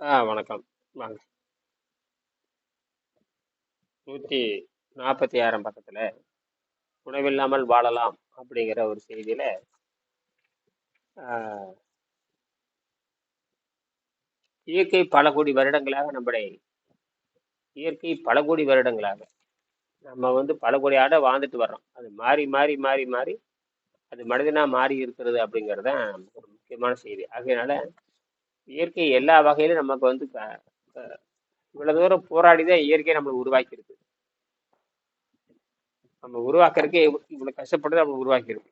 ஆ வணக்கம். வாங்க. 146ஆம் பக்கத்துல, "உணவில்லாமல் வாழலாம்" அப்படிங்கிற ஒரு செய்தியில் இயற்கை பல கோடி வருடங்களாக நம்மளை இயற்கை பல கோடி வருடங்களாக, நம்ம வந்து பல கோடி ஆட வாழ்ந்துட்டு வர்றோம். அது மாறி, மாறி, மாறி, மாறி, அது மனிதனாக மாறி இருக்கிறது அப்படிங்கிறது தான் ஒரு முக்கியமான செய்தி. ஆகையினால, இயற்கை எல்லா வகையிலும் நமக்கு வந்து இவ்வளவு தூரம் போராடி தான் இயற்கையை நம்மளை உருவாக்கியிருக்கு. நம்ம உருவாக்குறதுக்கே இவ்வளவு கஷ்டப்பட்டு நம்ம உருவாக்கியிருக்கு.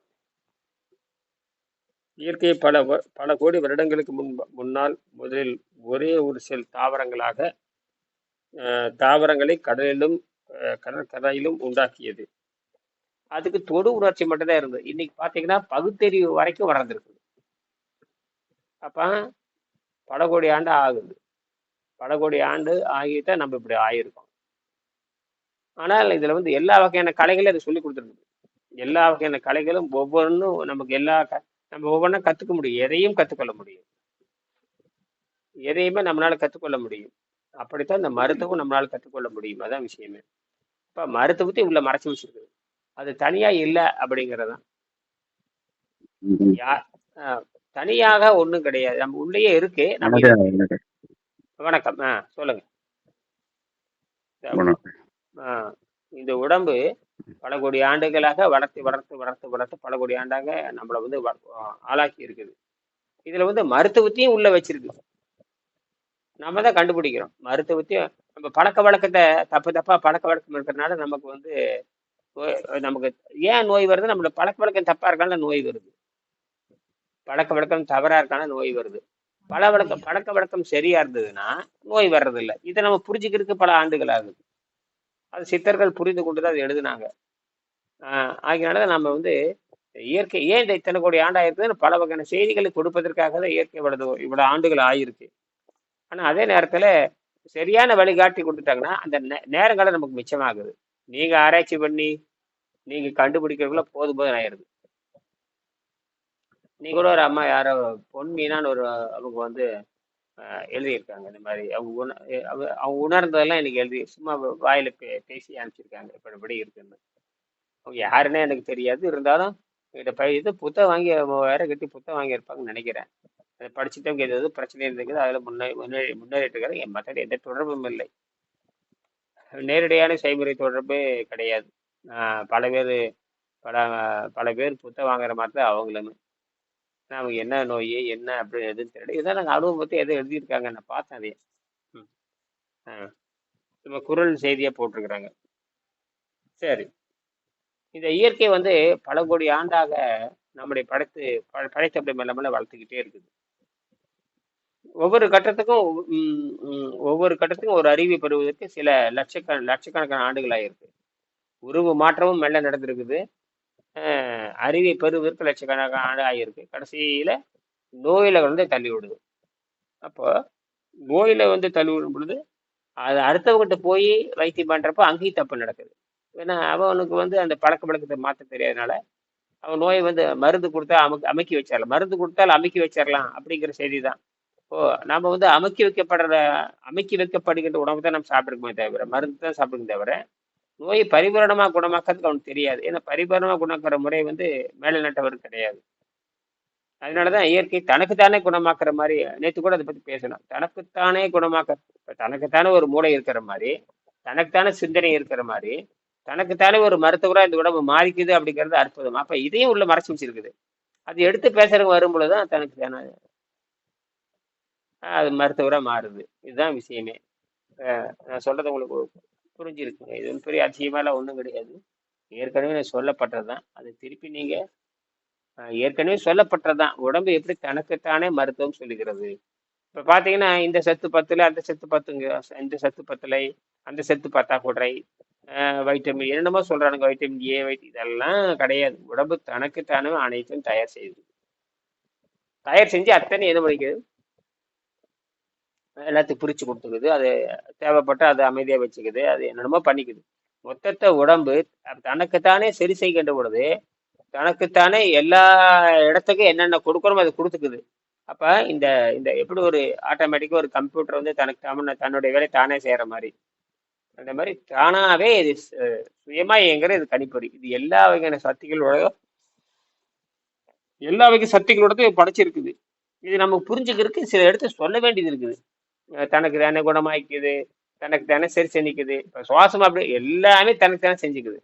இயற்கை பல பல கோடி வருடங்களுக்கு முன் முன்னால் முதலில் ஒரே ஒரு சில தாவரங்களாக, தாவரங்களை கடலிலும், கடற்கரையிலும் உண்டாக்கியது. அதுக்கு தொடு உணர்ச்சி மட்டும்தான் இருந்தது. இன்னைக்கு பார்த்தீங்கன்னா, பகுத்தறிவு வரைக்கும் வளர்ந்துருக்குது அப்ப பல கோடி ஆண்டு ஆகுது. பல கோடி ஆண்டு ஆகி தான் நம்ம இப்படி ஆயிருக்கோம். ஆனால் இதுல வந்து எல்லா வகையான கலைகளும் அது சொல்லிக் குடுத்துருக்குது. எல்லா வகையான கலைகளும் ஒவ்வொன்னும் நமக்கு எல்லா க நம்ம ஒவ்வொண்ணா கத்துக்க முடியும். எதையும் கத்துக்கொள்ள முடியும். எதையுமே நம்மளால கத்துக்கொள்ள முடியும். அப்படித்தான் இந்த மருத்துவம் நம்மளால கத்துக்கொள்ள முடியும். அதான் விஷயமே. இப்ப மருத்துவத்தையும் உள்ள மறைச்சு வச்சிருக்குது. அது தனியா இல்ல அப்படிங்கிறது தான். தனியாக ஒண்ணும் கிடையாது. நம்ம உள்ளயே இருக்கு. வணக்கம். ஆ சொல்லுங்க. இந்த உடம்பு பல கோடி ஆண்டுகளாக வளர்த்து, வளர்த்து, வளர்த்து, வளர்த்து பல கோடி ஆண்டாக நம்மள வந்து ஆளாக்கி இருக்குது. இதுல வந்து மருத்துவத்தையும் உள்ள வச்சிருக்கு. நம்ம தான் கண்டுபிடிக்கிறோம். மருத்துவத்தையும் நம்ம பழக்கவழக்கத்த தப்பு தப்பா பழக்கவழக்கம் இருக்கிறனால நமக்கு வந்து நமக்கு ஏன் நோய் வருது? நம்மளோட பழக்கவழக்கம் தப்பா இருக்கனால நோய் வருது. பழக்கவழக்கம் தவறா இருக்கனால நோய் வருது. பழவழக்கம் பழக்கவழக்கம் சரியா இருந்ததுன்னா, நோய் வர்றதில்ல. இத நம்ம புரிஞ்சுக்கிறதுக்கு பல ஆண்டுகள் ஆகுது. அது சித்தர்கள் புரிந்து கொண்டு தான் அத எழுதுனாங்க. ஆ ஆகையினால தான் நம்ம வந்து இயற்கை ஏன் இந்த இத்தனை கோடி ஆண்டு ஆயிருக்குதுன்னு பல வகையான செய்திகளை கொடுப்பதற்காக தான் இயற்கை இவ்வளவு இவ்வளவு ஆண்டுகள் ஆயிருக்கு. ஆனா அதே நேரத்துல சரியான வழிகாட்டி குடுத்துட்டாங்கன்னா, அந்த நே நேரங்காலம் நமக்கு மிச்சமாகுது. நீங்க ஆராய்ச்சி பண்ணி, நீங்க கண்டுபிடிக்கிறதுக்குள்ள போதும் போதும்ன்னு ஆயிருது. இன்னைக்கு கூட ஒரு அம்மா யாரோ பொன் மீனான்னு ஒரு அவங்க வந்து எழுதியிருக்காங்க. இந்த மாதிரி அவங்க உண அவ அவங்க உணர்ந்ததெல்லாம் எனக்கு எழுதி சும்மா வாயில பே பேசி அனுப்பிச்சிருக்காங்க. இப்படி இப்படி இருக்குன்னு. அவங்க யாருன்னே எனக்கு தெரியாது. இருந்தாலும் என்கிட்ட ப இது புத்தகம் வாங்கி வேற கட்டி புத்தகம் வாங்கியிருப்பாங்கன்னு நினைக்கிறேன் அதை படிச்சுட்டவங்க ஏதாவது பிரச்சனை இருந்திருக்குது. அதில் முன்னே முன்னேறி முன்னேறிட்டு இருக்கிறாங்க என் மற்ற எந்த தொடர்பும் இல்லை. நேரடியான செய்முறை தொடர்பே கிடையாது. பல பேர் பல பல பேர் புத்தகம் வாங்குற மாதிரி தான் அவங்களுமே. நமக்கு என்ன நோய் என்ன அப்படி எதுன்னு தெரியல. இதான் அனுபவம் பற்றி எதை எழுதியிருக்காங்க. நான் பார்த்தேன் அதையே ம். ஆ. நம்ம குரல் செய்தியாக போட்டிருக்கிறாங்க. சரி. இந்த இயற்கை வந்து பல கோடி ஆண்டாக நம்முடைய படைத்து ப படைத்து அப்படி மெல்ல மெல்ல வளர்த்துக்கிட்டே இருக்குது. ஒவ்வொரு கட்டத்துக்கும் ஒவ்வொரு கட்டத்துக்கும் ஒரு அறிவை பெறுவதற்கு சில லட்சக்கண லட்சக்கணக்கான ஆண்டுகள் ஆயிருக்கு. உருவ மாற்றமும் மெல்ல நடந்திருக்குது. அறிவை பெறுவதற்கு லட்சக்கணக்கான ஆண்டு ஆகியிருக்கு. கடைசியில நோயில வந்து தள்ளி விடுது. அப்போ நோயில வந்து தள்ளி விடும் பொழுது, அது அடுத்தவங்கிட்ட போய் வைத்தியம் பண்றப்ப அங்கேயும் தப்பு நடக்குது. ஏன்னா அவனுக்கு வந்து அந்த பழக்க பழக்கத்தை மாற்ற தெரியாதனால, அவன் நோயை வந்து மருந்து கொடுத்தா அமக் அமுக்கி வச்சிடலாம் மருந்து கொடுத்தால் அமுக்கி வச்சிடலாம் அப்படிங்கிற செய்தி தான். ஓ நாம் வந்து அமுக்கி வைக்கப்படுற அமுக்கி வைக்கப்படுகின்ற உணவு தான் நம்ம சாப்பிட்டுருக்கோமே தவிர, மருந்து தான் சாப்பிடுங்க தவிர, நோயை பரிபூரணமா குணமாக்குறதுக்கு அவனுக்கு தெரியாது. ஏன்னா பரிபூரணமா குணமாக்குற முறை வந்து மேலே நாட்டவருக்கு கிடையாது. அதனால தான் இயற்கை தனக்குத்தானே குணமாக்குற மாதிரி நேற்று கூட அதை பத்தி பேசணும் தனக்குத்தானே குணமாக்க இப்போ தனக்குத்தானே ஒரு மூளை இருக்கிற மாதிரி தனக்குத்தானே சிந்தனை இருக்கிற மாதிரி தனக்குத்தானே ஒரு மருத்துவரா இந்த உடம்பு மாறிக்குது அப்படிங்கிறது அற்புதம். அப்ப இதையும் உள்ள மறைச்சு வச்சிருக்குது. அது எடுத்து பேசுறவங்க வரும்பொழுது தான் தனக்கு தானே அது மருத்துவரா மாறுது. இதுதான் விஷயமே. நான் சொல்றது உங்களுக்கு புரிஞ்சிருக்குங்க. இது ஒண்ணும் பெரிய அதிசயமாலாம் ஒன்றும் கிடையாது. ஏற்கனவே சொல்லப்பட்டது தான். அது திருப்பி நீங்கள் ஏற்கனவே சொல்லப்பட்டது தான். உடம்பு எப்படி தனக்குத்தானே மருத்துவம் சொல்லுகிறது. இப்போ பார்த்தீங்கன்னா, இந்த சத்து பத்தில் அந்த சத்து பத்துங்க. இந்த சத்து பத்தலை, அந்த சத்து பத்தா அ வைட்டமின் என்னென்னமோ சொல்கிறானுங்க வைட்டமின் ஏ, வைட் இதெல்லாம் கிடையாது. உடம்பு தனக்குத்தானே அனைத்தும் தயார் செய்யுது. தயார் செஞ்சு அத்தனை என்ன பண்ணிக்கிறது எல்லாத்தையும் பிரித்து கொடுத்துக்குது. அது தேவைப்பட்டா அதை அமைதியாக வச்சுக்குது. அது என்னென்னமோ பண்ணிக்குது. மொத்தத்தை உடம்பு தனக்குத்தானே சரி செய்கின்ற பொழுது, தனக்குத்தானே எல்லா இடத்துக்கும் என்னென்ன குடுக்கணுமோ அது கொடுத்துக்குது. அப்போ இந்த இந்த எப்படி ஒரு ஆட்டோமேட்டிக்காக ஒரு கம்ப்யூட்டர் வந்து தனக்கு தாம தன்னுடைய வேலை தானே செய்கிற மாதிரி. அந்த மாதிரி தானாகவே இது சுயமாக சுயமா இயங்குற இது கணிப்பொறி. இது எல்லா வகையான சக்திகளோட எல்லா வகை சக்திகளோட படைச்சிருக்குது. இது நமக்கு புரிஞ்சுக்கிறதுக்கு சில இடத்துல சொல்ல வேண்டியது இருக்குது. தனக்கு தானே குணமாக்கிக்குது தனக்கு தானே சரி செஞ்சுக்குது. இப்போ சுவாசம் அப்படி எல்லாமே தனக்கு தானே செஞ்சுக்குது.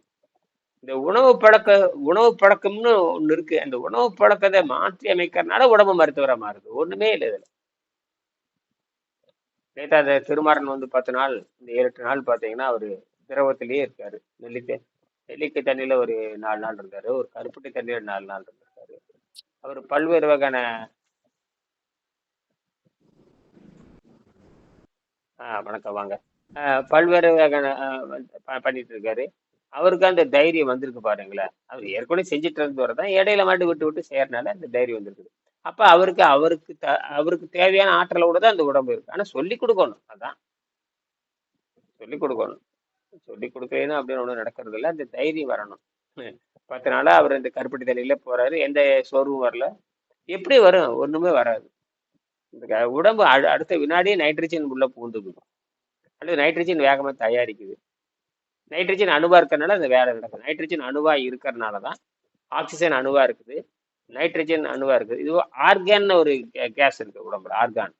இந்த உணவு பழக்க உணவு பழக்கம்னு ஒன்று இருக்கு. அந்த உணவு பழக்கத்தை மாற்றி அமைக்கிறதுனால உடம்பு மருத்துவரா மாறுது. ஒண்ணுமே இல்லை இதில். நேத்தா அந்த திருமாறன் வந்து பத்து நாள் இந்த ஏழு எட்டு நாள் பார்த்தீங்கன்னா அவர் திரவத்திலேயே இருக்காரு. நெல்லிக்கை நெல்லிக்கை தண்ணியில ஒரு நாலு நாள் இருந்தாரு. ஒரு கருப்பட்டி தண்ணியில நாலு நாள் இருந்திருக்காரு. அவர் பல்வேறு வகையான வணக்கம் வாங்க. பல்வேறு பண்ணிட்டு இருக்காரு அவருக்கு அந்த தைரியம் வந்திருக்கு பாருங்களேன். அவர் ஏற்கனவே செஞ்சுட்டு இருந்தவரை தான் இடையில மாட்டு விட்டு விட்டு செய்யறதுனால அந்த தைரியம் வந்திருக்குது. அப்ப அவருக்கு அவருக்கு த அவருக்கு தேவையான ஆற்றலோட தான் அந்த உடம்பு இருக்கு. ஆனா சொல்லி கொடுக்கணும் அதான். சொல்லி கொடுக்கணும். சொல்லி கொடுக்கலைன்னா அப்படின்னு ஒன்றும் நடக்கிறது இல்லை. அந்த தைரியம் வரணும். பத்து நாளா அவர் இந்த கருப்பட்டி தலையில போறாரு. எந்த சோர்வும் வரல. எப்படி வரும்? ஒண்ணுமே வராது. இந்த உடம்பு அடு- அடுத்த வினாடியே நைட்ரஜன் உள்ள பூந்துக்குது அல்லது நைட்ரஜன் வேகமா தயாரிக்குது. நைட்ரஜன் அணுவா இருக்கறனால அந்த வேலை நடக்குது. நைட்ரஜன் அணுவா இருக்கறனால தான் ஆக்சிஜன் அணுவா இருக்குது. நைட்ரஜன் அணுவா இருக்குது. இது ஆர்கான் ஒரு கேஸ் இருக்கு உடம்புல ஆர்கான்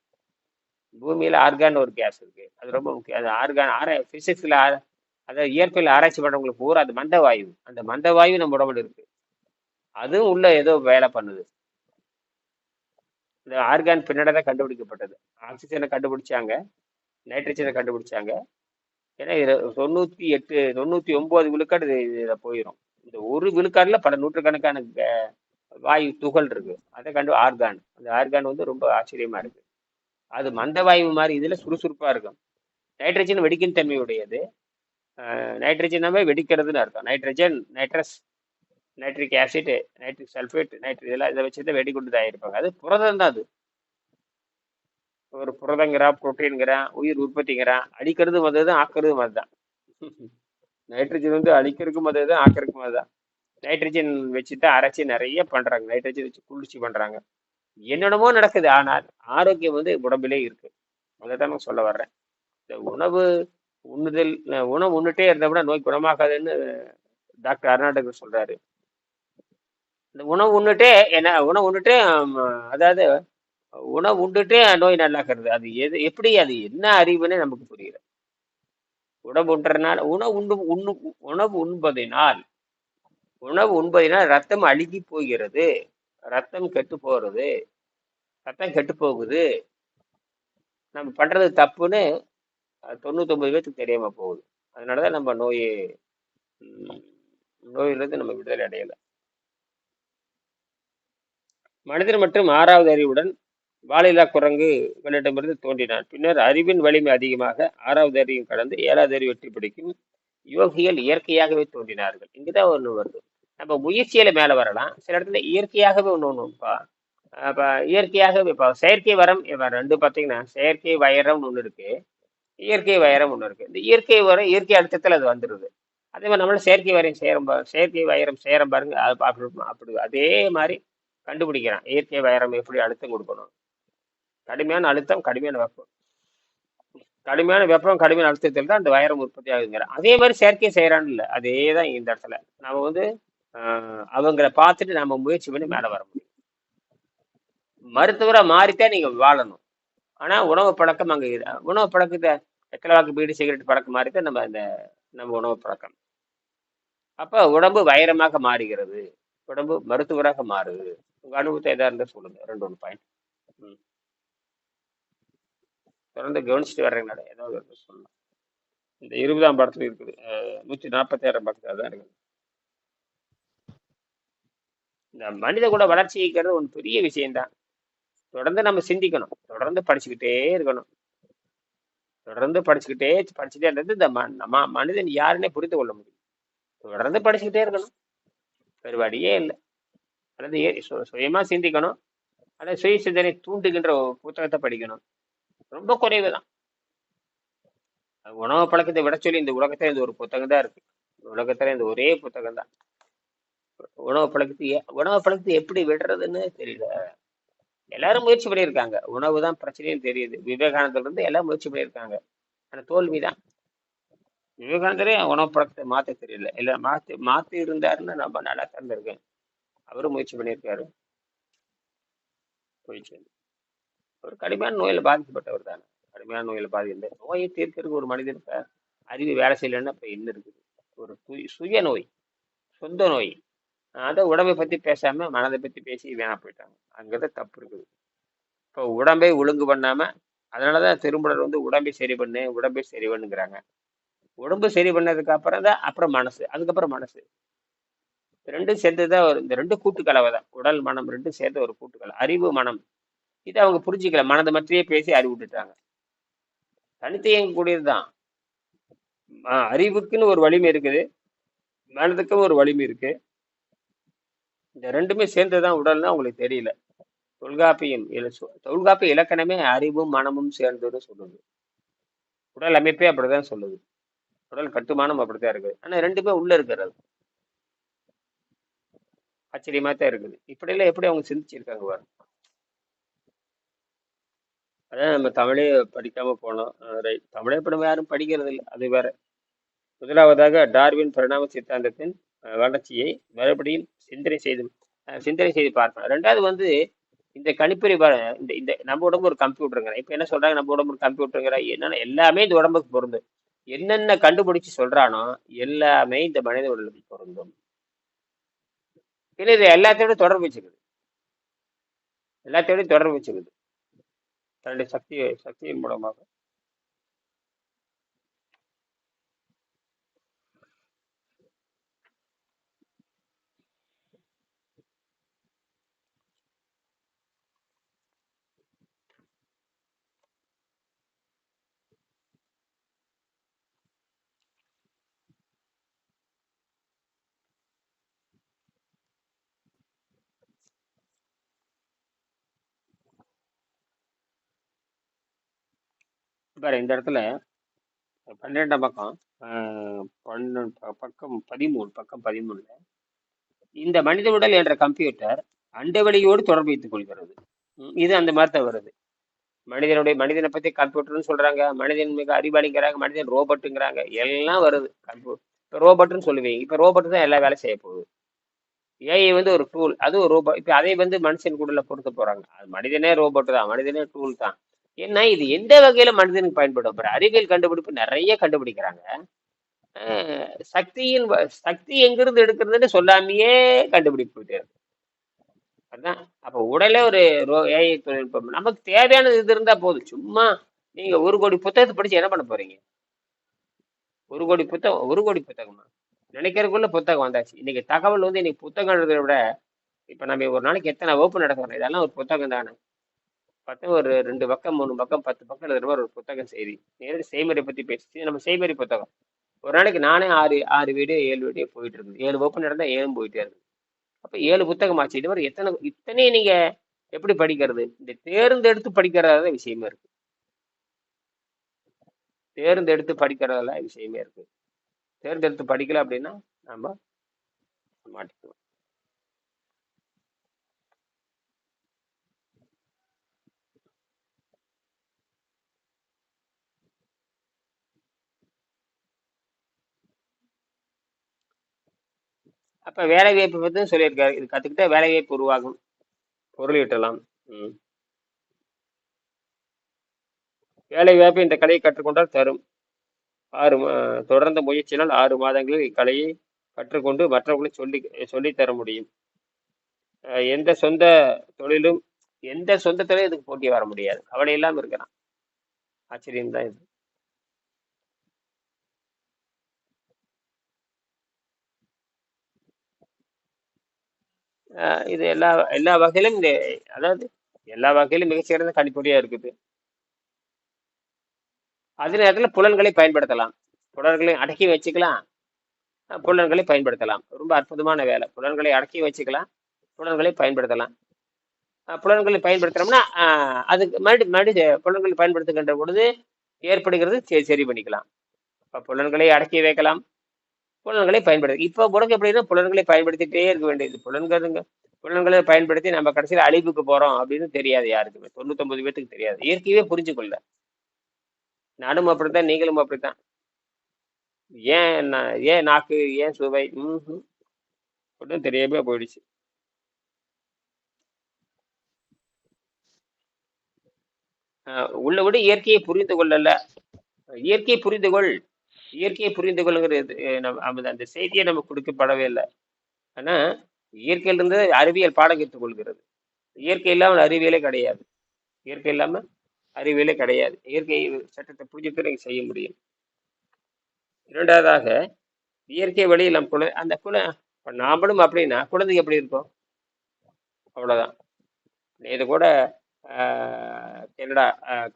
பூமியில ஆர்கான் ஒரு கேஸ் இருக்கு. அது ரொம்ப முக்கியம். அது ஆர்கான் ஆரா பிசிக்ஸ்ல அதாவது இயற்கையில் ஆராய்ச்சி பண்றவங்களுக்கு பூரா அது மந்த வாயு. அந்த மந்த வாயு நம்ம உடம்புல இருக்கு. அதுவும் உள்ள ஏதோ வேலை பண்ணுது. இந்த ஆர்கான் பின்னாடி தான் கண்டுபிடிக்கப்பட்டது. ஆக்சிஜனை கண்டுபிடிச்சாங்க. நைட்ரஜனை கண்டுபிடிச்சாங்க. ஏன்னா இதுல தொண்ணூத்தி எட்டு தொண்ணூத்தி ஒன்பது விழுக்காடு இது இதுல போயிடும் இந்த ஒரு விழுக்காடுல பல நூற்றுக்கணக்கான வாயு துகள் இருக்கு. அதை கண்டு ஆர்கான் அந்த ஆர்கான் வந்து ரொம்ப ஆச்சரியமா இருக்கு. அது மந்த வாயு மாதிரி இதுல சுறுசுறுப்பா இருக்கும். நைட்ரஜன் வெடிக்கும் தன்மையுடையது. நைட்ரஜனாவே வெடிக்கிறதுன்னு அர்த்தம். Nitrogen nitrous nitric acid nitric sulphate nitric இதெல்லாம் இதை வச்சு தான் வெடிகுண்டு தயாரிப்பாங்க. அது புரதம் தான் அது. ஒரு புரதங்கிறான் புரோட்டீன்கிறான் உயிர் உற்பத்திங்கிறான் அடிக்கிறது மது தான் ஆக்கிறதும் அதுதான். நைட்ரஜன் வந்து அழிக்கிறதுக்கும் அது தான் ஆக்கிறதுக்கும் அதுதான். நைட்ரஜன் வச்சு தான் அரைச்சி நிறைய பண்றாங்க. நைட்ரஜன் வச்சு குளிர்ச்சி பண்றாங்க. என்னென்னமோ நடக்குது ஆனால் ஆரோக்கியம் வந்து உடம்பிலே இருக்கு. அதை தான் நான் சொல்ல வர்றேன். இந்த உணவு உண்ணுதல் உணவு உண்ணுட்டே இருந்தோம்னா நோய் குணமாகாதுன்னு டாக்டர் அருணாடகர் சொல்றாரு. இந்த உணவு உண்டுட்டே என்ன உணவு உண்டுட்டு அதாவது உணவு உண்டுட்டே நோய் நல்லாக்கிறது. அது எது எப்படி அது என்ன அறிவுன்னு நமக்கு புரியல. உணவு உண்றதுனால உணவு உண்டு உண்ணு உணவு உண்பதினால் உணவு உண்பதினால் ரத்தம் அழுகி போகிறது. ரத்தம் கெட்டு போகிறது ரத்தம் கெட்டு போகுது. நம்ம பண்றது தப்புன்னு தொண்ணூத்தொம்பது பேத்துக்கு தெரியாம போகுது. அதனாலதான் நம்ம நோய் நோயிலிருந்து நம்ம விடுதலை அடையலை. மனிதர் மற்றும் ஆறாவது அறிவுடன் வாலில்லா குரங்குகளிடமிருந்து தோன்றினான். பின்னர் அறிவின் வலிமை அதிகமாக ஆறாவது அறிவும் கடந்து ஏழாவது அறிவு வெற்றி பிடிக்கும் யோகிகள் இயற்கையாகவே தோன்றினார்கள். இங்குதான் ஒன்று வருது. நம்ம முயற்சியில மேலே வரலாம். சில இடத்துல இயற்கையாகவே ஒன்று ஒன்றுப்பா இப்போ இயற்கையாகவே இப்போ செயற்கை வரம் இப்ப ரெண்டு பார்த்தீங்கன்னா செயற்கை வைரம் ஒன்று இருக்கு. இயற்கை வைரம் ஒன்று இருக்கு. இந்த இயற்கை வரம் இயற்கை அழுத்தத்தில் அது வந்துடுது அதே மாதிரி நம்மளும் செயற்கை வரையும் செய்கிறோம் பா- செயற்கை வைரம் செய்கிறோம் பாருங்க அது அப்படி அப்படி அதே மாதிரி கண்டுபிடிக்கிறான். இயற்கை வைரம் எப்படி அழுத்தம் கொடுக்கணும்? கடுமையான அழுத்தம் கடுமையான வெப்பம். கடுமையான வெப்பம் கடுமையான அழுத்தத்தில் தான் அந்த வைரம் உற்பத்தி ஆகுங்கிறான் அதே மாதிரி செயற்கை செய்கிறான்னு இல்லை. அதே தான் இந்த இடத்துல. நம்ம வந்து ஆஹ், அவங்கள பார்த்துட்டு நம்ம முயற்சி பண்ணி மேலே வர முடியும். மருத்துவரை மாறித்தான் நீங்க வாழணும். ஆனா உணவு பழக்கம் அங்க உணவு பழக்கத்தை எத்தனை வாக்கு பீடி சிகரெட் பழக்கம் மாறித்தான் தான் நம்ம அந்த நம்ம உணவு பழக்கம். அப்ப உடம்பு வைரமாக மாறுகிறது. உடம்பு மருத்துவராக மாறுது. உங்க அனுபவத்தை எதா இருந்தா சொல்லுங்க. ரெண்டு ஒன்று பாயிண்ட் தொடர்ந்து கவனிச்சுட்டு வர்றீங்களா ஏதாவது இருந்தா சொல்லலாம் இந்த இருபதாம் படத்துல இருக்குது. நூத்தி நாற்பத்தி ஆறாம் படத்துல தான் இருக்குது. இந்த மனித கூட வளர்ச்சிங்கிறது ஒரு பெரிய விஷயம்தான். தொடர்ந்து நம்ம சிந்திக்கணும். தொடர்ந்து படிச்சுக்கிட்டே இருக்கணும். தொடர்ந்து படிச்சுக்கிட்டே படிச்சுட்டே இருந்தது இந்த ம- நம்ம மனிதன் யாருன்னே புரிந்து கொள்ள முடியும். தொடர்ந்து படிச்சுக்கிட்டே இருக்கணும். வேறு வழியே இல்லை. அல்லது ஏ- சுயமா சிந்திக்கணும். அல்லது சுய சிந்தனை தூண்டுகின்ற ஒரு புத்தகத்தை படிக்கணும். ரொம்ப குறைவு தான் உணவு பழக்கத்தை விட சொல்லி இந்த உலகத்துல இந்த ஒரு புத்தகம் தான் இருக்கு. உலகத்துல இந்த ஒரே புத்தகம் தான். உணவு பழக்கத்தை உணவு பழக்கத்தை எப்படி விடுறதுன்னு தெரியல. எல்லாரும் முயற்சி பண்ணியிருக்காங்க. உணவு தான் பிரச்சனையும் தெரியுது. விவேகானந்தர் இருந்து எல்லாம் முயற்சி பண்ணியிருக்காங்க. ஆனால் தோல்விதான். விவேகானந்தரே உணவு பழக்கத்தை மாத்த தெரியல. எல்லாம் மாத்தி மாத்தி இருந்தாருன்னு நம்ம நல்லா திறந்திருக்கேன். அவரும் முயற்சி பண்ணியிருக்காரு. ஒரு கடுமையான நோயில பாதிக்கப்பட்டவர் தானே. கடுமையான நோயில பாதி இந்த நோயை தீர்க்கிறதுக்கு ஒரு மனிதனுக்கு அறிவு வேலை செய்யலைன்னா இப்ப என்ன இருக்குது? ஒரு சுய சுய நோய் சொந்த நோய். அதை உடம்பை பத்தி பேசாம மனதை பத்தி பேசி வேணா போயிட்டாங்க. அங்கதான் தப்பு இருக்குது. இப்போ உடம்பை ஒழுங்கு பண்ணாம அதனாலதான் திருமணர் வந்து உடம்பை சரி பண்ணு உடம்பை சரி பண்ணுங்கிறாங்க. உடம்பு சரி பண்ணதுக்கு அப்புறம் தான் அப்புறம் மனசு. அதுக்கப்புறம் மனசு. ரெண்டும் சேர்ந்து தான் ஒரு இந்த ரெண்டு கூட்டுக்கலவை தான் உடல் மனம் ரெண்டும் சேர்ந்த ஒரு கூட்டுக்கலை அறிவு மனம். இதை அவங்க புரிஞ்சுக்கல மனதை மத்தியே பேசி அறிவு விட்டுட்டாங்க. தனித்து இயங்கக்கூடியது தான் அறிவுக்குன்னு ஒரு வலிமை இருக்குது மனதுக்கும் ஒரு வலிமை இருக்கு. இந்த ரெண்டுமே சேர்ந்து தான் உடல்னா அவங்களுக்கு தெரியல. தொல்காப்பியம் தொல்காப்பிய இலக்கணமே அறிவும் மனமும் சேர்ந்ததுன்னு சொல்லுது. உடல் அமைப்பே அப்படிதான் சொல்லுது. உடல் கட்டுமானம் அப்படித்தான் இருக்குது. ஆனால் ரெண்டுமே உள்ள இருக்கிறது. ஆச்சரியமா தான் இருக்குது. இப்படி எல்லாம் எப்படி அவங்க சிந்திச்சிருக்காங்க பாருங்க. அதான் நம்ம தமிழே படிக்காம போனோம். ரைட் தமிழே படம் யாரும் படிக்கிறது இல்லை அது வேற. முதலாவதாக டார்வின் பரிணாம சித்தாந்தத்தின் வளர்ச்சியை மறுபடியும் சிந்தனை செய்து சிந்தனை செய்து பார்க்கணும். ரெண்டாவது வந்து இந்த கணிப்பொறி இந்த இந்த நம்ம உடம்பு ஒரு கம்ப்யூட்டருங்கிற இப்போ என்ன சொல்றாங்க? நம்ம உடம்பு ஒரு கம்ப்யூட்டருங்கிற என்னன்னா எல்லாமே இந்த உடம்புக்கு பொருந்தும். என்னென்ன கண்டுபிடிச்சு சொல்றானோ எல்லாமே இந்த மனித உடலுக்கு பொருந்தும். இல்லை இது எல்லாத்தையோட தொடர்பு வச்சுக்குது. எல்லாத்தையோடய தொடர்பு வச்சுக்குது. தன்னுடைய சக்தியை சக்தியின் மூலமாக. பாரு இந்த இடத்துல பன்னிரெண்டாம் பக்கம் பன்னு பன்னெண்டு ப- பக்கம் பதிமூணு பக்கம் பதிமூணுல இந்த மனித உடல் என்ற கம்ப்யூட்டர் அண்டவெளியோடு தொடர்பு வைத்துக் கொள்கிறது. இது அந்த மாதிரி தான் வருது. மனிதனுடைய மனிதனை பற்றி கம்ப்யூட்டர்னு சொல்கிறாங்க மனிதன் மிக அறிவாளிங்கிறாங்க மனிதன் ரோபோட்டுங்கிறாங்க எல்லாம் வருது. கம்ப்யூட்டர் இப்போ ரோபோட்னு சொல்லுவீங்க இப்போ ரோபோட் தான் எல்லா வேலை செய்ய போகுது. ஏஐ வந்து ஒரு டூல் அது ஒரு ரோபோ இப்போ அதை வந்து மனுஷன் கூடல பொருத்த போகிறாங்க அது மனிதனே ரோபோட் தான் மனிதனே டூல் தான். ஏன்னா இது எந்த வகையில மனிதனுக்கு பயன்படும்? இப்போ அறிவியல் கண்டுபிடிப்பு நிறைய கண்டுபிடிக்கிறாங்க. சக்தியின் சக்தி எங்கிருந்து எடுக்கிறதுன்னு சொல்லாமையே கண்டுபிடிப்பு இருக்கு. அதான். அப்ப உடலே ஒரு ரோ- ஏஐ தொழில்நுட்பம் நமக்கு தேவையானது இது இருந்தா போதும். சும்மா நீங்க ஒரு கோடி புத்தகத்தை படிச்சு என்ன பண்ண போறீங்க? ஒரு கோடி புத்தகம் ஒரு கோடி புத்தகமா? நினைக்கிறதுக்குள்ள புத்தகம் வந்தாச்சு. இன்னைக்கு தகவல் வந்து இன்னைக்கு புத்தகம் எழுதுறத விட இப்ப நம்ம ஒரு நாளைக்கு எத்தனை வகுப்பு நடக்கிறோம்? இதெல்லாம் ஒரு புத்தகம் தானே பார்த்தா ஒரு ரெண்டு பக்கம் மூணு பக்கம் பத்து பக்கம் எழுதுற மாதிரி ஒரு புத்தகம் செய்தி. நேரடி செய்முறை பற்றி பேசிச்சு நம்ம செய்முறை புத்தகம். ஒரு நாளைக்கு நானே ஆறு ஆறு வீடியோ ஏழு வீடியோ போயிட்டு இருக்குது. ஏழு ஓப்பன் நடந்தா ஏழும் போயிட்டே இருக்கு அப்போ ஏழு புத்தகமாச்சு இது மாதிரி எத்தனை இத்தனையும் நீங்கள் எப்படி படிக்கிறது? இந்த தேர்ந்தெடுத்து படிக்கிறதா விஷயமே இருக்கு. தேர்ந்தெடுத்து படிக்கிறதெல்லாம் விஷயமே இருக்கு. தேர்ந்தெடுத்து படிக்கல அப்படின்னா நம்ம மாட்டிக்குவோம். அப்போ வேலை வாய்ப்பு பற்றி சொல்லியிருக்காரு. இது கற்றுக்கிட்டா வேலை வாய்ப்பு உருவாகும். பொருள் ஈட்டலாம். ம். வேலை வாய்ப்பு இந்த கலையை கற்றுக்கொண்டால் தரும். ஆறு தொடர்ந்த முயற்சியினால் ஆறு மாதங்களில் இக்கலையை கற்றுக்கொண்டு மற்றவர்களுக்கு சொல்லி சொல்லித்தர முடியும். எந்த சொந்த தொழிலும் எந்த சொந்த தொழிலும் இதுக்கு போட்டி வர முடியாது. கவலை இல்லாமல் இருக்கிறான் ஆச்சரியம் தான் இது. இது எல்லா எல்லா வகையிலும் இந்த அதாவது எல்லா வகையிலும் மிகச்சிறந்த கணிப்பொறியா இருக்குது. அதே நேரத்தில் புலன்களை பயன்படுத்தலாம். புலன்களை அடக்கி வச்சுக்கலாம். புலன்களை பயன்படுத்தலாம். ரொம்ப அற்புதமான வேலை. புலன்களை அடக்கி வச்சுக்கலாம். புலன்களை பயன்படுத்தலாம். புலன்களை பயன்படுத்துறோம்னா அதுக்கு மறுபடி மறுபடி புலன்களை பயன்படுத்துகின்ற பொழுது ஏற்படுகிறது சரி சரி பண்ணிக்கலாம். இப்போ புலன்களை அடக்கி வைக்கலாம். புலன்களை பயன்படுத்தி இப்போ உனக்கு எப்படின்னா புலன்களை பயன்படுத்திட்டே இருக்க வேண்டியது. புலன்களுங்க புலன்களை பயன்படுத்தி நம்ம கடைசியில் அழிவுக்கு போறோம் அப்படின்னு தெரியாது யாருக்குமே. தொண்ணூத்தொன்பது பேத்துக்கு தெரியாது. இயற்கையவே புரிஞ்சு கொள்ள நானும் அப்படித்தான் நீங்களும் அப்படித்தான். ஏன் ஏன் நாக்கு ஏன் சுவை? ம்ஹும். ஒன்றும் தெரியாம போயிடுச்சு. ஆஹ் உள்ள விட இயற்கையை புரிந்து கொள்ளல. இயற்கையை புரிந்து கொள். இயற்கையை புரிந்து கொள்ளுங்கிறது நம்ம- அந்த செய்தியை நமக்கு கொடுக்கப்படவே இல்லை. ஆனா இயற்கையிலிருந்து அறிவியல் பாடம் கற்றுக்கொள்கிறது இயற்கை இல்லாமல் அறிவியலே கிடையாது. இயற்கை இல்லாம அறிவியலே கிடையாது. இயற்கை சட்டத்தை புரிஞ்சுட்டு நீங்க செய்ய முடியும். இரண்டாவதாக இயற்கை வழியில் நம் குழந்தை அந்த குழ இப்போ நாமளும் அப்படின்னா குழந்தைங்க எப்படி இருக்கும் அவ்வளவுதான். இது கூட ஆஹ், கனடா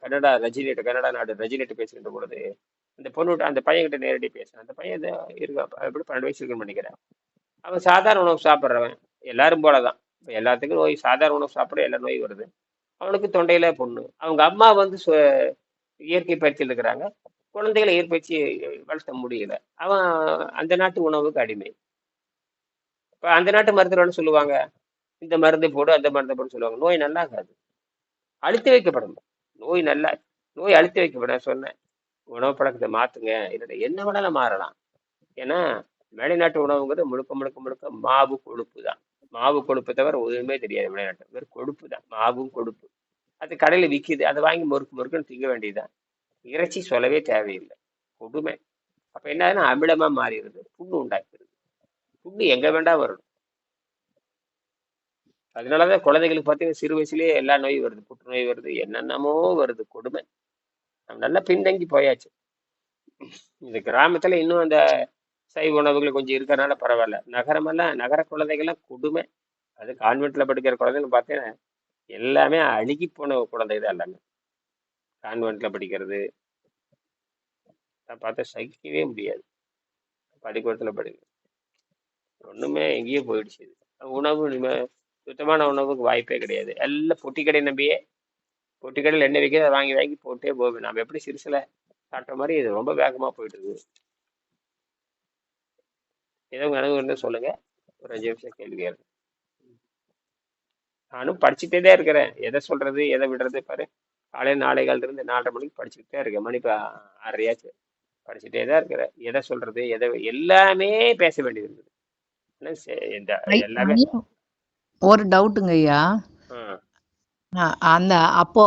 கனடா ரஜினிட்டு கனடா நாடு ரஜினிட்டு பேசுகின்ற பொழுது அந்த பொண்ணுகிட்ட அந்த பையன்கிட்ட நேரடி பேசுறேன். அந்த பையன் ஏதோ இருக்கா எப்படி பன்னெண்டு வயசு இருக்குன்னு நினைக்கிறேன். அவன் சாதாரண உணவு சாப்பிட்றவன். எல்லாரும் போலதான். இப்போ எல்லாத்துக்கும் நோய் சாதாரண உணவு சாப்பிட எல்லா நோய் வருது. அவனுக்கு தொண்டையில பொண்ணு. அவங்க அம்மா வந்து சு- இயற்கை பயிற்சியில் இருக்கிறாங்க. குழந்தைகளை இயற்பயிற்சி வளர்த்த முடியல. அவன் அந்த நாட்டு உணவுக்கு அடிமை. இப்போ அந்த நாட்டு மருத்துவர்கள் சொல்லுவாங்க. இந்த மருந்து போடு அந்த மருந்து போடு சொல்லுவாங்க. நோய் நல்லா ஆகாது அழுத்தி வைக்கப்படும் நோய் நல்லா நோய் அழுத்தி வைக்கப்படும் சொன்னேன். உணவு பழக்கத்தை மாத்துங்க. இல்லை என்ன வேணாலும் மாறலாம். ஏன்னா வெளிநாட்டு உணவுங்கிறது முழுக்க முழுக்க முழுக்க மாவு கொழுப்பு தான். மாவு கொழுப்பு தவிர ஒதுவுமே தெரியாது வெளிநாட்டு வெறும் கொழுப்பு தான். மாவும் கொழுப்பு. அது கடையில் விற்கிது அதை வாங்கி முறுக்கு முறுக்குன்னு திங்க வேண்டியதுதான் இறைச்சி சொல்லவே தேவையில்லை. கொடுமை. அப்போ என்ன ஆகுதுன்னா அமிலமா மாறிடுது. புண்ணு உண்டாக்கிடுது. புண்ணு எங்க வேண்டாம் வரணும். அதனாலதான் குழந்தைகளுக்கு பார்த்தீங்கன்னா சிறு வயசுலயே எல்லா நோயும் வருது. புற்றுநோய் வருது. என்னென்னமோ வருது. கொடுமை. நல்லா பின்தங்கி போயாச்சு. இந்த கிராமத்துல இன்னும் அந்த சைவ உணவுகள் கொஞ்சம் இருக்கறனால பரவாயில்ல. நகரமெல்லாம் நகர குழந்தைகள்லாம் கொடுமை. அது கான்வென்ட்ல படிக்கிற குழந்தைங்க பார்த்தீங்கன்னா எல்லாமே அழுகி போன குழந்தை தான் எல்லாமே. கான்வென்ட்ல படிக்கிறது. அதை பார்த்தா சகிக்கவே முடியாது. பள்ளிக்கூடத்துல படிக்கிறது ஒண்ணுமே எங்கேயோ போயிடுச்சு உணவு இனிமே சுத்தமான உணவுக்கு வாய்ப்பே கிடையாது. எல்லாம் பொட்டி கடை நம்பியே பொட்டி கடையில் என்ன விற்கிது அதை வாங்கி வாங்கி போட்டே போவேன். நம்ம எப்படி சிறுசுல சாப்பிட்ட மாதிரி இது ரொம்ப வேகமா போயிட்டு இருக்குது ஏதோ உங்க அனுபவம் இருந்தா சொல்லுங்க. ஒரு அஞ்சு நிமிஷம் கேள்வியா இருக்கு நானும் படிச்சுட்டே தான் இருக்கிறேன். எதை சொல்றது எதை விடுறது பாரு. காலையில் நாளை காலில இருந்து நாலரை மணிக்கு படிச்சுக்கிட்டே இருக்கேன். மணி இப்போ ஆறரையாச்சு. படிச்சுட்டே தான் இருக்கிறேன். எதை சொல்றது எதை எல்லாமே பேச வேண்டியது இந்த ஐ- எல்லாமே ஒரு டவுட்டுங்க ஐயா. அந்த அப்போ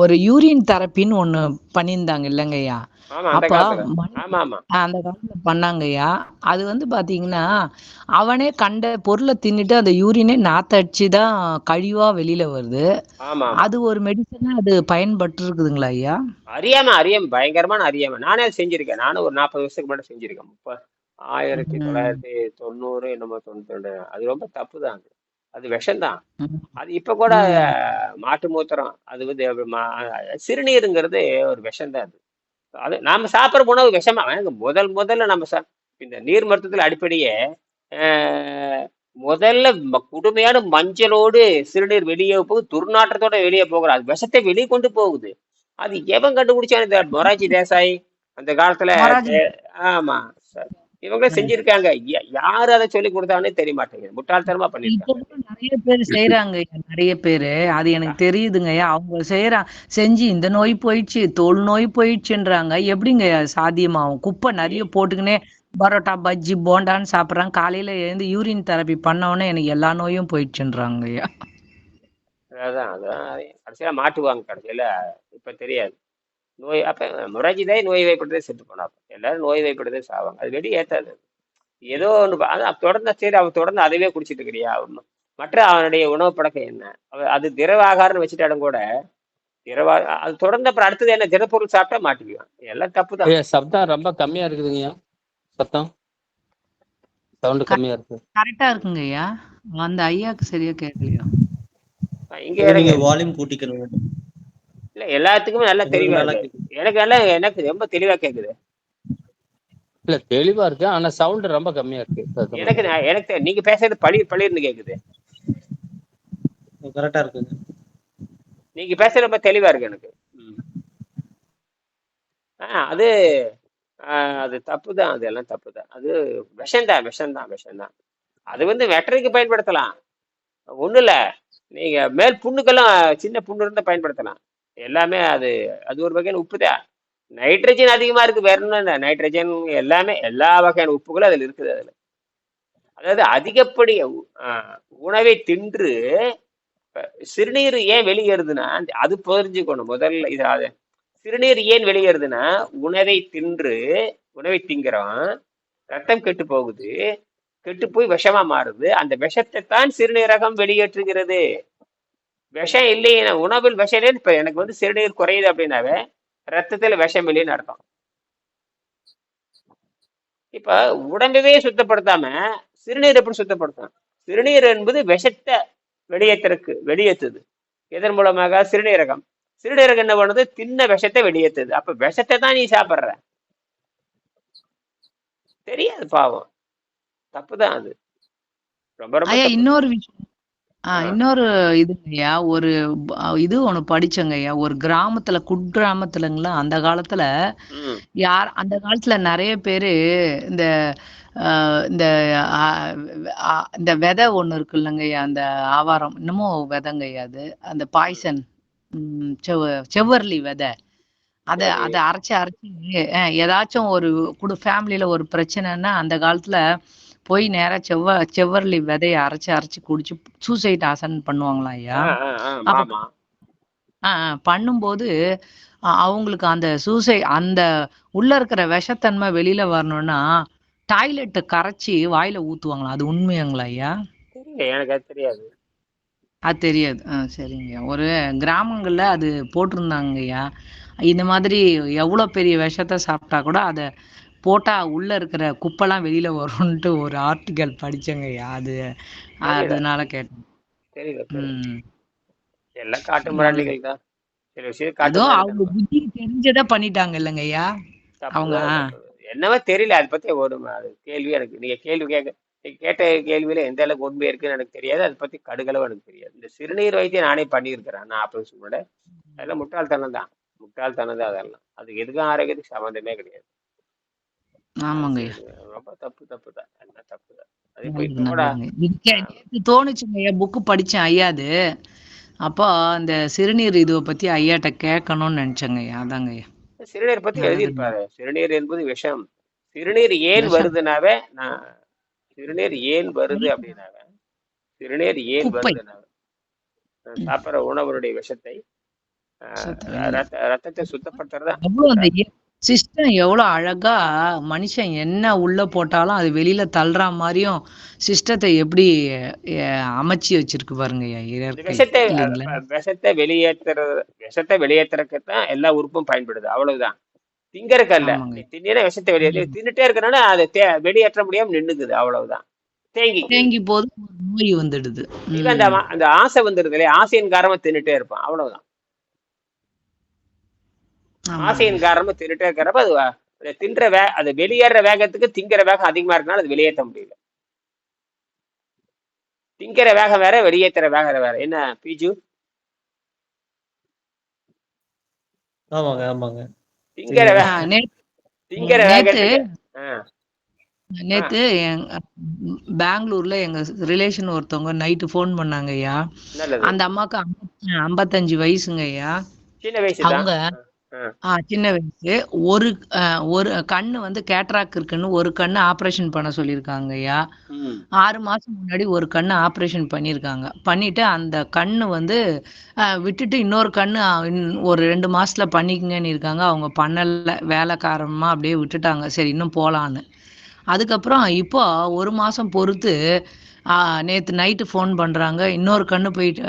ஒரு யூரின் தெரப்பின்னு ஒண்ணு பண்ணியிருந்தாங்க இல்லைங்க ஐயா ஆமா அந்த அப்ப அந்த காலத்துல பண்ணாங்க ஐயா அது வந்து பாத்தீங்கன்னா அவனே கண்ட பொருளை தின்னுட்டு அந்த யூரினே நாத்தடிச்சு தான் கழிவா வெளியில வருது. அது ஒரு மெடிசனா அது பயன்பட்டு இருக்குதுங்களா ஐயா அறியாம அறியாம பயங்கரமான அறியாம. நானே செஞ்சிருக்கேன். நானும் ஒரு நாற்பது வருஷத்துக்கு முன்னாடி செஞ்சிருக்கேன். முப்ப ஆயிரத்தி தொள்ளாயிரத்தி தொண்ணூறு என்னமோ தொண்ணூத்தி ரெண்டு. அது ரொம்ப தப்பு தான் அது விஷம்தான் அது இப்ப கூட. மாட்டு மூத்திரம் அது வந்து சிறுநீருங்கிறது ஒரு விஷம் தான் அது. அது நாம சாப்பிட்ற உணவு விஷமா. முதல் முதல்ல நம்ம சா இந்த நீர் மருத்துவத்துல அடிப்படையே முதல்ல கொடுமையான மஞ்சளோடு சிறுநீர் வெளியே போகுது துர்நாற்றத்தோட வெளியே போகுது. அது விஷத்தை வெளியே கொண்டு போகுது. அது எவன் கண்டுபிடிச்சான் இந்த மொராஜி தேசாய்? அந்த காலத்துல ஆமா இவங்களே செஞ்சிருக்காங்க. யாரு அதை சொல்லி கொடுத்தாங்கன்னே தெரிய மாட்டேங்குது. முட்டாள்தனமா பண்ணிருக்காங்க நிறைய பேர் செய்யறாங்க நிறைய பேரு. அது எனக்கு தெரியுதுங்க அவங்க செய்யறாங்க செஞ்சு இந்த நோய் போயிடுச்சு தோல் நோய் போயிடுச்சுன்றாங்க. எப்படிங்க சாத்தியமாகும்? குப்பை நிறைய போட்டுக்கினே பரோட்டா பஜ்ஜி போண்டான்னு சாப்பிடுறாங்க. காலையில எழுந்து யூரின் தெரப்பி பண்ண எனக்கு எல்லா நோயும் போயிடுச்சுன்றாங்க அதான் அதான். கடைசியில மாட்டுவாங்க கடைசியில. இப்ப தெரியாது. நோய் அப்ப முராஜி தான் நோய் வைப்படுறதே செத்து போனாப்ப எல்லாரும் நோய் வைப்படுறதே சாவாங்க. அது வெளியே ஏத்தாது. ஏதோ ஒன்று அதான் தொடர்ந்து சரி அவன் தொடர்ந்து அதவே குடிச்சிட்டு இருக்கிறியா? அவன் மற்ற அவனுடைய உணவு பழக்கம் என்ன? அது திரவ ஆகாரம் வச்சுட்டாலும் கூட திரவ அது தொடர்ந்து அப்புறம் அடுத்தது என்ன? திடப்பொருள் சாப்பிட்டா மாட்டிக்குவான். எல்லாம் தப்பு தான் சப்தம் ரொம்ப கம்மியா இருக்குதுங்கய்யா சத்தம் சவுண்டு கம்மியா இருக்கு. கரெக்டா இருக்குங்க ஐயா. அந்த ஐயாக்கு சரியா கேட்கலையா இங்க அது வால்யூம் கூட்டிக்கணும். இல்ல எல்லாத்துக்குமே நல்லா தெளிவா இருக்கு. எனக்கு நல்லா எனக்கு ரொம்ப தெளிவா கேக்குது. இல்ல தெளிவா இருக்கு ஆனா சவுண்ட் ரொம்ப கம்மியா இருக்கு. எனக்கு எனக்கு நீங்க பேசுறது பளிர் பளிர்னு கேக்குது. கரெக்டா இருக்குங்க. நீங்க பேசுறது ரொம்ப தெளிவா இருக்கு எனக்கு. அது ஆ, அது தப்பு தான். அது எல்லாம் தப்பு தான். அது விஷம்தான் விஷம்தான் விஷம்தான் அது வந்து வெட்டரிக்கு பயன்படுத்தலாம். ஒண்ணும் இல்ல நீங்க மேல் புண்ணுக்கெல்லாம் சின்ன புண்ணு இருந்தா பயன்படுத்தலாம். எல்லாமே அது அது ஒரு வகையான உப்பு தான் நைட்ரஜன் அதிகமா இருக்கு வேற ஒன்றும் நைட்ரஜன் எல்லாமே எல்லா வகையான உப்புகளும் அதுல இருக்குது அதுல. அதாவது அதிகப்படி உணவை தின்று சிறுநீர் ஏன் வெளியேறுதுன்னா அது புரிஞ்சுக்கணும். முதல்ல இது அது சிறுநீர் ஏன் வெளியேறுதுன்னா உணவை தின்று உணவை திங்கிறோம் ரத்தம் கெட்டு போகுது கெட்டு போய் விஷமா மாறுது அந்த விஷத்தை தான் சிறுநீரகம் வெளியேற்றுகிறது. விஷம் இல்லையே உணவில் விஷம் இல்லைன்னு இப்ப எனக்கு வந்து சிறுநீர் குறையுது அப்படின்னாவே ரத்தத்துல விஷம் இல்லைன்னு அர்த்தம். இப்ப உடம்பவே சுத்தப்படுத்தாம சிறுநீர் எப்படி சுத்தப்படுத்தும் சிறுநீர் என்பது விஷத்தை வெளியேற்றுறதுக்கு வெளியேற்றுது. எதன் மூலமாக? சிறுநீரகம். சிறுநீரகம் என்ன பண்ணுது? தின்ன விஷத்தை வெளியேற்றுது. அப்ப விஷத்தை தான் நீ சாப்பிடுற. தெரியாது பாவம். தப்புதான் அது. ரொம்ப ரொம்ப இன்னொரு விஷயம். ஆ ஆ. இன்னொரு இதுங்கய்யா ஒரு ப- இது ஒண்ணு படிச்சேங்கய்யா ஒரு கிராமத்துல குக்கிராமத்துலங்களா அந்த காலத்துல ம். யார் அந்த காலத்துல நிறைய பேரு இந்த ஆ, இந்த இந்த விதை ஒண்ணு இருக்கு இல்லைங்கய்யா அந்த ஆவாரம். இன்னமும் விதைங்கய்யா அது. அந்த பாய்சன் செவ் செவ்வரளி விதை. அத சரி. அத அரைச்சு அரைச்சு அஹ், ஏதாச்சும் ஒரு குடு ஃபேமிலியில ஒரு பிரச்சனைன்னா அந்த காலத்துல போய் நேரா செவ்வ செவ்வரளி விதைய அரைச்சு அரைச்சு குடிச்சு சூசைட் ஆசன் பண்ணுவாங்களாம் ஐயா? ஆ ஆ ஆ அப்ப ஆமா. ஆ, ஆ, பண்ணும்போது அவங்களுக்கு அந்த சூசை அந்த உள்ள இருக்கிற விஷத்தன்மை வெளியில வரணும்னா டாய்லெட்டை கரைச்சி வாயில ஊத்துவாங்களாம் அது உண்மையாங்களா ஐயா? எனக்கு அது தெரியாது. அது தெரியாது. ஆ சரிங்கய்யா ஒரு கிராமங்கள்ல அது போட்டிருந்தாங்கய்யா இந்த மாதிரி எவ்வளோ பெரிய விஷத்தை சாப்பிட்டா கூட அதை போட்டா உள்ள இருக்கிற குப்பைலாம் வெளியில வரும்ன்ட்டு ஒரு ஆர்டிக்கல் படிச்சேங்கய்யா அது அதனால கேட்டேன். எல்லாம் காட்டு மிராண்டிகள் தான். அவங்க புத்தி தெரிஞ்சதை பண்ணிட்டாங்க இல்லைங்கய்யா அவங்க என்னவோ தெரியல அதை பத்தி ஒரு கேள்வி எனக்கு நீங்க கேள்வி கேட்க கேட்ட கேள்வியில எந்த அளவுக்கு உண்மை இருக்குன்னு எனக்கு தெரியாது. அதை பத்தி கடுகளவு எனக்கு தெரியாது. இந்த சிறுநீர் வைத்தியம் நானே பண்ணியிருக்கிறேன் நான் அப்படி சொல்ல அதெல்லாம் முட்டாள்தனம் தான் முட்டாள்தனம் தான் அதெல்லாம். அதுக்கு எதுக்கும் ஆரோக்கியத்துக்கு சம்மந்தமே கிடையாது. ஆமாங்கய்யா ரொம்ப தப்பு தப்பு தான். என்ன தப்பு தான். அது இப்போ நல்லது இப்போ கூட நல்லதுங்க இது கே- நேத்து தோணுச்சுங்க. ஐயா புக்கு படிச்சேன் ஐயாது. அப்போ அந்த சிறுநீர் இதுவை பத்தி ஐயாட்ட கேட்கணும்னு நினைச்சேங்க. ஐயா அதாங்க. ஐயா சிறுநீர் பத்தி எழுதியிருப்பாரு. சிறுநீர் என்பது விஷம். சிறுநீர் ஏன் வருதுனாவே நான் சிறுநீர் ஏன் வருது அப்படின்னாவே சிறுநீர் ஏன் வருதுனாவே சாப்பிட்ற உணவனுடைய விஷத்தை ரத்தத்தை சுத்தப்படுத்துறதா? சிஸ்டம் எவ்வளவு அழகா மனுஷன் என்ன உள்ள போட்டாலும் அது வெளியில தள்ளுற மாதிரியும் சிஸ்டத்தை எப்படி அமைச்சு வச்சிருக்கு பாருங்க விஷத்தை விஷத்தை வெளியேற்றுறது விஷத்தை வெளியேற்றுறதுக்கு தான் எல்லா உறுப்பும் பயன்படுது. அவ்வளவுதான். நீ தின்னா விஷத்தை வெளியேற்ற ம். தின்னுட்டே இருக்கனால அதை வெளியேற்ற முடியாம நின்னுக்குது. அவ்வளவுதான். தேங்கிக்குது தேங்கி போது நோய் வந்துடுது. அந்த அந்த ஆசை வந்துருது இல்லையா? ஆசையின் காரணமா தின்னுட்டே இருப்பான். அவ்வளவுதான். ஆசையின் காரணமா தின்னுட்டே இருக்கிறப்ப அது தின்ற வே அது வெளியேற வேகத்துக்கு திங்கிற வேகம் அதிகமா இருக்கனால அது வெளியேற்ற முடியல. திங்கிற வேகம் வேற வெளியேற்றுற வேகம் வேற. என்ன பீஜு? ஆமாங்க ஆமாங்க. திங்கிற திங்கிற நேத்து பெங்களூர்ல எங்க ரிலேஷன் ஒருத்தவங்க நைட்டு ஃபோன் பண்ணாங்க ஐயா நல்லது. அந்த அம்மாவுக்கு ஐம்பத்~ ஐம்பத்தஞ்சு வயசுங்க ஐயா சின்ன வயசு தான் அவங்க சின்ன வயசு. ஒரு ஒரு கண்ணு வந்து கேட்ராக் இருக்குன்னு ஒரு கண்ணு ஆப்ரேஷன் பண்ண சொல்லியிருக்காங்க ஐயா. ஆறு மாசம் முன்னாடி ஒரு கண்ணு ஆப்ரேஷன் பண்ணியிருக்காங்க. பண்ணிட்டு அந்த கண்ணு வந்து விட்டுட்டு இன்னொரு கண்ணு ஒரு ரெண்டு மாசத்துல பண்ணிக்கங்கன்னு இருக்காங்க. அவங்க பண்ணல. வேலைக்காரமா அப்படியே விட்டுட்டாங்க. சரி இன்னும் போலான்னு. அதுக்கப்புறம் இப்போ ஒரு மாசம் பொறுத்து நேத்து நைட்டு ஃபோன் பண்றாங்க. இன்னொரு கண்ணு போயிட்டு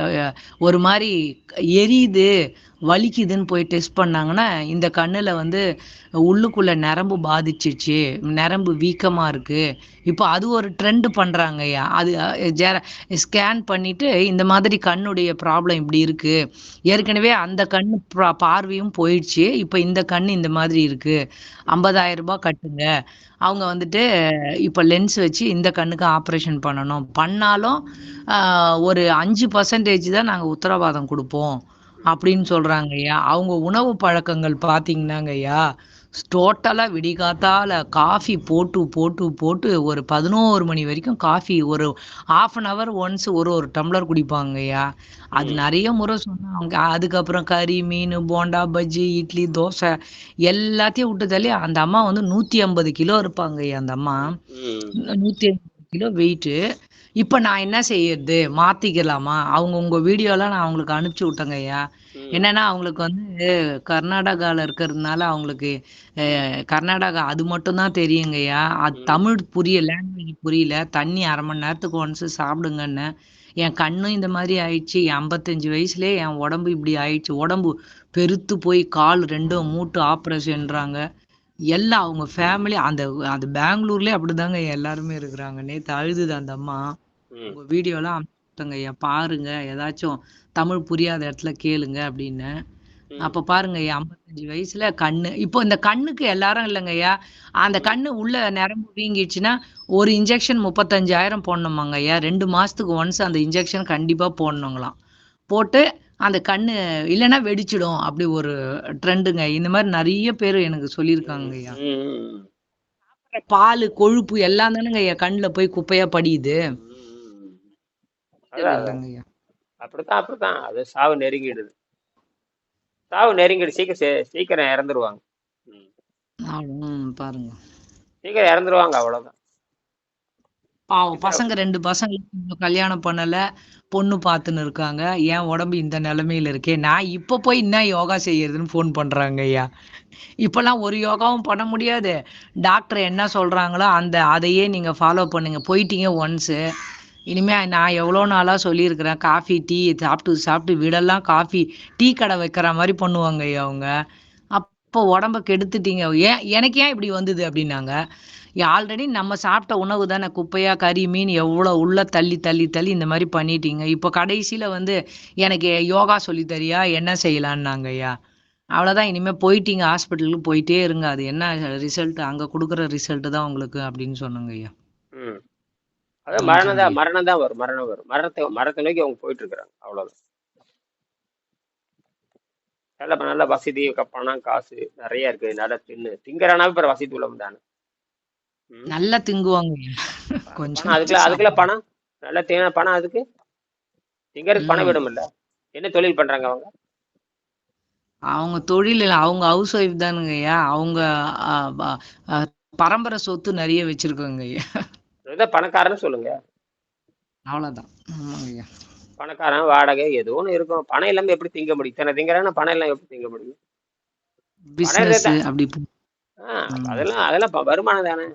ஒரு மாதிரி எரியுது. வலிக்குதுன்னு போய் டெஸ்ட் பண்ணாங்கன்னா இந்த கண்ணில் வந்து உள்ளுக்குள்ளே நரம்பு பாதிச்சிச்சு நரம்பு வீக்கமாக இருக்குது இப்போ அது ஒரு ட்ரெண்ட் ஐயா. அது ஜெர ஸ்கேன் பண்ணிவிட்டு இந்த மாதிரி கண்ணுடைய ப்ராப்ளம் இப்படி இருக்குது ஏற்கனவே அந்த கண் ப்ரா பார்வையும் போயிடுச்சு. இப்போ இந்த கண் இந்த மாதிரி இருக்குது ஐம்பதாயிரம் ரூபாய் கட்டுங்க. அவங்க வந்துட்டு இப்போ லென்ஸ் வச்சு இந்த கண்ணுக்கு ஆப்ரேஷன் பண்ணணும். பண்ணாலும் ஒரு அஞ்சு பர்சன்டேஜ் தான் நாங்கள் உத்தரவாதம் கொடுப்போம். அப்படின்னு சொல்றாங்க ஐயா. அவங்க உணவு பழக்கங்கள் பார்த்தீங்கன்னாங்க ஐயா டோட்டலா விடிகாத்தால காஃபி போட்டு போட்டு போட்டு ஒரு பதினோரு மணி வரைக்கும் காஃபி ஒரு half அன் hour ஒன்ஸ் ஒரு ஒரு டம்ளர் குடிப்பாங்கய்யா அது ம். நிறைய முறை சொன்னாங்க. அதுக்கப்புறம் கறி மீன் போண்டா பஜ்ஜி இட்லி தோசை எல்லாத்தையும் விட்டு தள்ளி அந்த அம்மா வந்து நூத்தி ஐம்பது கிலோ இருப்பாங்கய்யா அந்த அம்மா. நூத்தி ஐம்பது கிலோ வெயிட்டு இப்ப நான் என்ன செய்யறது? மாத்திக்கலாமா? அவங்க உங்க வீடியோலாம் நான் அவங்களுக்கு அனுப்பிச்சு விட்டேங்க ஐயா. என்னன்னா அவங்களுக்கு வந்து கர்நாடகால இருக்கிறதுனால அவங்களுக்கு கர்நாடகா அது மட்டும் தான் தெரியுங்கய்யா அது. தமிழ் புரிய லாங்குவேஜ் புரியல. தண்ணி அரை மணி நேரத்துக்கு ஒன்ஸ் சாப்பிடுங்கன்னு. என் கண்ணும் இந்த மாதிரி ஆயிடுச்சு. ஐம்பத்தஞ்சு வயசுலயே என் உடம்பு இப்படி ஆயிடுச்சு. உடம்பு பெருத்து போய் கால் ரெண்டும் மூட்டு ஆப்ரேஷன்றாங்க. எல்லாம் அவங்க ஃபேமிலி அந்த அந்த பெங்களூர்லயே அப்படிதாங்க எல்லாருமே இருக்கிறாங்க. நேத்து அழுதுது அந்த அம்மா. உங்க வீடியோலாம் அனுப்பிச்சுட்டேங்க. ஐயா பாருங்க. ஏதாச்சும் தமிழ் புரியாத இடத்துல கேளுங்க அப்படின்னு. அப்ப பாருங்க ஐயா ஐம்பத்தஞ்சு வயசுல கண்ணு இப்போ இந்த கண்ணுக்கு எல்லாரும் இல்லைங்க ஐயா. அந்த கண்ணு உள்ள நரம்பு வீங்கிடுச்சுன்னா ஒரு இன்ஜெக்ஷன் முப்பத்தஞ்சாயிரம் போடணுமாங்க ஐயா. ரெண்டு மாசத்துக்கு ஒன்ஸ் அந்த இன்ஜெக்ஷன் கண்டிப்பா போடணுங்களாம். போட்டு அந்த கண்ணு இல்லைன்னா வெடிச்சிடும் அப்படி ஒரு ட்ரெண்டுங்க. இந்த மாதிரி நிறைய பேர் எனக்கு சொல்லியிருக்காங்க ஐயா. பால் கொழுப்பு எல்லாம் தானுங்க ஐயா கண்ணுல போய் குப்பையா படியுது. அப்படித்தான் அப்படித்தான். அது சாவு நெருங்கிடுது. சாவு நெருங்கிடு சீக்கிரம் சீக்கிரம் இறந்துருவாங்க. பாருங்க. சீக்கிரம் இறந்துருவாங்க அவ்வளவுதான். பாவம் பசங்க ரெண்டு பசங்க கல்யாணம் பண்ணல. பொண்ணு பார்த்துன்னு இருக்காங்க. என் உடம்பு இந்த நிலமையில இருக்கே? நான் இப்போ போய் என்ன யோகா செய்யறதுன்னு ஃபோன் பண்றாங்க ஐயா. இப்பெல்லாம் ஒரு யோகாவும் பண்ண முடியாது. டாக்டர் என்ன சொல்றாங்களோ அந்த அதையே நீங்க ஃபாலோ பண்ணுங்க. போயிட்டீங்க ஒன்ஸு இனிமே நான் எவ்வளோ நாளாக சொல்லியிருக்கிறேன். காஃபி டீ சாப்பிட்டு சாப்பிட்டு வீடெல்லாம் காஃபி டீ கடை வைக்கிற மாதிரி பண்ணுவாங்க ஐயா அவங்க. அப்போ உடம்ப கெடுத்துட்டீங்க. ஏன் எனக்கு ஏன் இப்படி வந்தது அப்படின்னாங்க. ஆல்ரெடி நம்ம சாப்பிட்ட உணவு தானே. குப்பையா கறி மீன் எவ்வளோ உள்ள தள்ளி தள்ளி தள்ளி இந்த மாதிரி பண்ணிட்டீங்க. இப்போ கடைசியில வந்து எனக்கு யோகா சொல்லி தரியா என்ன செய்யலான்னாங்க ஐயா அவ்வளோதான் இனிமே போயிட்டீங்க. ஹாஸ்பிட்டலுக்கு போயிட்டே இருங்க. அது என்ன ரிசல்ட் அங்க கொடுக்குற ரிசல்ட் தான் உங்களுக்கு அப்படின்னு சொன்னாங்க ஐயா அதான் மரணம் தான். மரணம் தான் வரும். மரணம் வரும். மரணத்தை மரணத்தை நோக்கி அவங்க போயிட்டு இருக்கிறாங்க அவ்வளவுதான். நல்ல நல்ல வசதி பணம் காசு நிறைய இருக்கு. நல்லா தின்னு. திங்கறானாவே பிற வசதி உள்ளவன் தானே. நல்லா திங்குவாங்க. கொஞ்சம் அதுக்குள்ள அதுக்குள்ள பணம். நல்ல தேன பணம் அதுக்கு? திங்கறதுக்கு பணம் ம். விடும் இல்ல? என்ன தொழில் பண்றாங்க அவங்க? அவங்க தொழில் இல்ல, அவங்க ஹவுஸ் ஒய்ஃப் தானுங்க ஐயா. அவங்க பரம்பரை சொத்து நிறைய வச்சிருக்காங்க ஐயா. பணக்காரன்னு சொல்லுங்க. அவ்வளவுதான். ஆமாங்க பணக்காரன் வாடகை ஏதோ ஒண்ணு இருக்கும். பணம் இல்லாம எப்படி திங்க முடியும்? இத்தனை திங்கறானா பணம் இல்லாம எப்படி திங்க முடியும்? தான். அதெல்லாம் அதெல்லாம் வருமானம் தானே.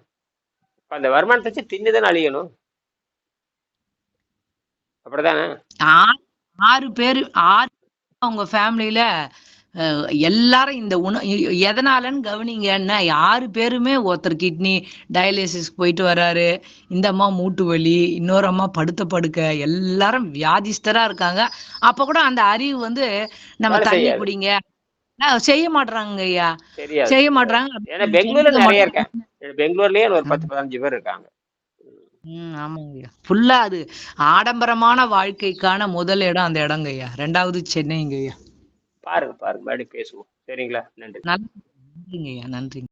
அந்த வருமானத்தை வச்சு தின்னுதானே அழியணும்? அப்படிதானே ஆறு பேரு ஆறு அவங்க ஃபேமிலியில எல்லாரும் இந்த உண எதனாலன்னு கவனிங்கன்னா ஆறு பேருமே ஒருத்தர் கிட்னி டயாலிசிஸ் போயிட்டு வராரு. இந்த அம்மா மூட்டு வலி இன்னொரு அம்மா படுத்த படுக்க எல்லாரும் வியாதிஸ்தரா இருக்காங்க. அப்ப கூட அந்த அறிவு வந்து நம்ம தண்ணி. குடிங்க செய்ய மாட்றாங்க ஐயா. செய்ய மாட்றாங்க. ஏன்னா பெங்களூர்ல நிறைய இருக்கேன். பெங்களூர்லயே ஒரு பத்து பதினஞ்சு பேர் இருக்காங்க. ம் ஆமாங்கய்யா ஃபுல்லா அது ஆடம்பரமான வாழ்க்கைக்கான முதல் இடம் அந்த இடங்க ஐயா. ரெண்டாவது சென்னைங்க ஐயா. பாருங்க பாருங்க. மறுபடியும் பேசுவோம். சரிங்களா? நன்றி. நல்ல நன்றிங்க ஐயா. நன்றிங்க.